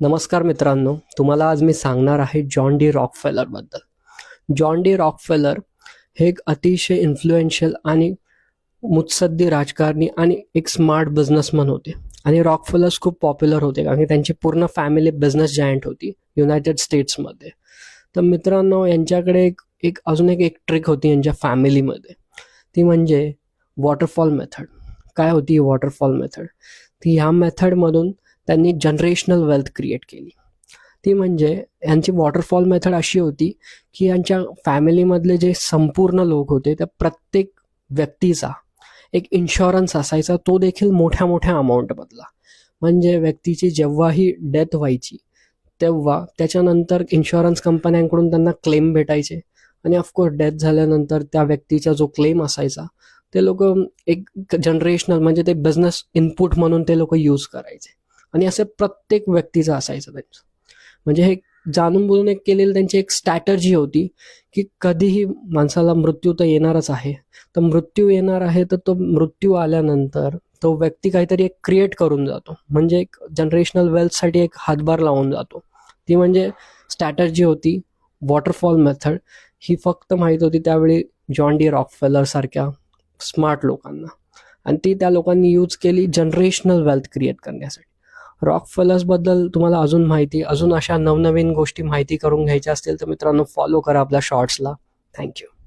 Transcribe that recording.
नमस्कार मित्रांनो तुम्हाला आज मी सांगणार आहे जॉन डी रॉकफेलरबद्दल जॉन डी रॉकफेलर हे एक अतिशय इन्फ्लुएन्शियल आणि मुत्सद्दी राजकारणी आणि एक स्मार्ट बिझनेसमन होते. आणि रॉकफेलर्स खूप पॉप्युलर होते कारण की त्यांची पूर्ण फॅमिली बिझनेस जायंट होती युनायटेड स्टेट्समध्ये तर मित्रांनो यांच्याकडे एक एक अजून एक एक ट्रिक होती यांच्या फॅमिलीमध्ये ती म्हणजे वॉटरफॉल मेथड काय होती वॉटरफॉल मेथड ती ह्या मेथडमधून त्यांनी जनरेशनल वेल्थ क्रिएट केली. ती म्हणजे यांची वॉटरफॉल मेथड अशी होती की यांच्या फॅमिलीमधले जे संपूर्ण लोक होते त्या प्रत्येक व्यक्तीचा एक इन्शुरन्स असायचा तो देखील मोठ्या मोठ्या अमाऊंटमधला म्हणजे व्यक्तीची जेव्हाही डेथ व्हायची तेव्हा त्याच्यानंतर इन्शुरन्स कंपन्यांकडून त्यांना क्लेम भेटायचे. आणि ऑफकोर्स डेथ झाल्यानंतर त्या व्यक्तीचा जो क्लेम असायचा ते लोक एक जनरेशनल म्हणजे ते बिझनेस इनपुट म्हणून ते लोक यूज करायचे. आणि असं प्रत्येक व्यक्तीचं असायचं त्यांचं. म्हणजे हे जाणून बोलून एक केलेली त्यांची एक स्ट्रॅटर्जी होती की कधीही माणसाला मृत्यू तर येणारच आहे. तर मृत्यू येणार आहे तर तो मृत्यू आल्यानंतर तो व्यक्ती काहीतरी एक क्रिएट करून जातो. म्हणजे एक जनरेशनल वेल्थसाठी एक हातभार लावून जातो. ती म्हणजे स्ट्रॅटर्जी होती वॉटरफॉल मेथड ही फक्त माहीत होती त्यावेळी जॉन डी रॉकफेलर सारख्या स्मार्ट लोकांना. आणि ती त्या लोकांनी यूज केली जनरेशनल वेल्थ क्रिएट करण्यासाठी. रॉकबद्दल तुम्हाला अजून माहिती अजून अशा नवनवीन गोष्टी माहिती करून घ्यायच्या असतील तर मित्रांनो फॉलो करा आपल्या शॉर्ट्सला थँक्यू